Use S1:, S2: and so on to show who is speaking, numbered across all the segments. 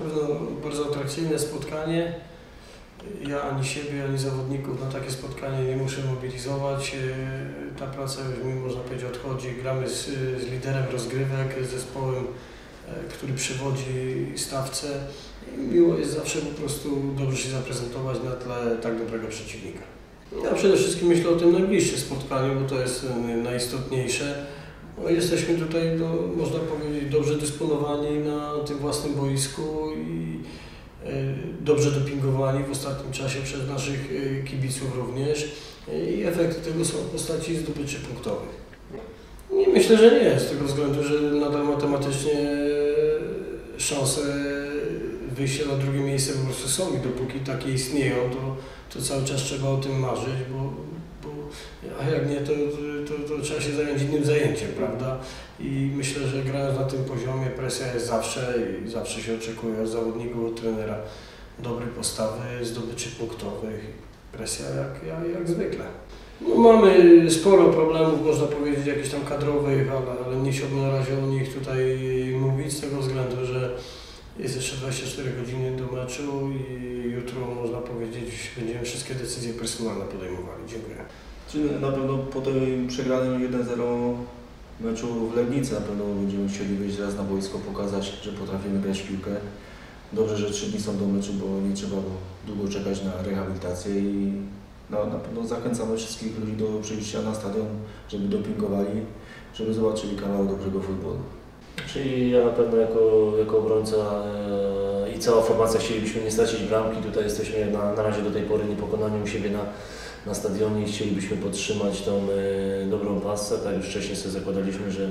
S1: pewno bardzo atrakcyjne spotkanie. Ja ani siebie, ani zawodników na takie spotkanie nie muszę mobilizować. E, Ta praca już mi można powiedzieć odchodzi. Gramy z, z liderem rozgrywek, z zespołem, e, który przewodzi stawce. Miło jest zawsze po prostu dobrze się zaprezentować na tle tak dobrego przeciwnika. Ja przede wszystkim myślę o tym najbliższym spotkaniu, bo to jest najistotniejsze. No, jesteśmy tutaj, no, można powiedzieć, dobrze dysponowani na tym własnym boisku i e, dobrze dopingowani w ostatnim czasie przez naszych e, kibiców również. I efekty tego są w postaci zdobyczy punktowych. Nie myślę, że nie, z tego względu, że nadal matematycznie e, szanse wyjścia na drugie miejsce po prostu są i dopóki takie istnieją, to, to cały czas trzeba o tym marzyć, bo, bo a jak nie, to, to, trzeba się zająć innym zajęciem, prawda? I myślę, że grając na tym poziomie presja jest zawsze i zawsze się oczekuje od zawodników, od trenera dobrej postawy, zdobyczy punktowych. Presja jak, jak, jak zwykle. No, mamy sporo problemów, można powiedzieć, jakichś tam kadrowych, ale, ale nie chciałbym na razie o nich tutaj mówić z tego względu, że jest jeszcze 24 godziny do meczu i jutro można powiedzieć będziemy wszystkie decyzje personalne podejmowali. Dziękuję.
S2: Czy na pewno po tym przegranym 1-0 meczu w Legnicy na pewno będziemy chcieli wyjść raz na boisko, pokazać, że potrafimy grać piłkę. Dobrze, że trzy dni są do meczu, bo nie trzeba długo czekać na rehabilitację i no, na pewno zachęcamy wszystkich ludzi do przyjścia na stadion, żeby dopingowali, żeby zobaczyli kawał dobrego futbolu.
S3: Czyli ja na pewno jako, jako obrońca e, cała formacja chcielibyśmy nie stracić bramki. Tutaj jesteśmy na, na razie do tej pory niepokonani u siebie na, na stadionie i chcielibyśmy podtrzymać tą e, dobrą pasę. Tak już wcześniej sobie zakładaliśmy, że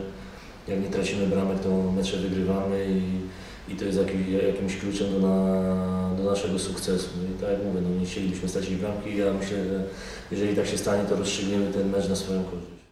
S3: jak nie tracimy bramek, to mecze wygrywamy i, i to jest jakiś, jakimś kluczem do, na, do naszego sukcesu. No I tak jak mówię, no nie chcielibyśmy stracić bramki. Ja myślę, że jeżeli tak się stanie, to rozstrzygniemy ten mecz na swoją korzyść.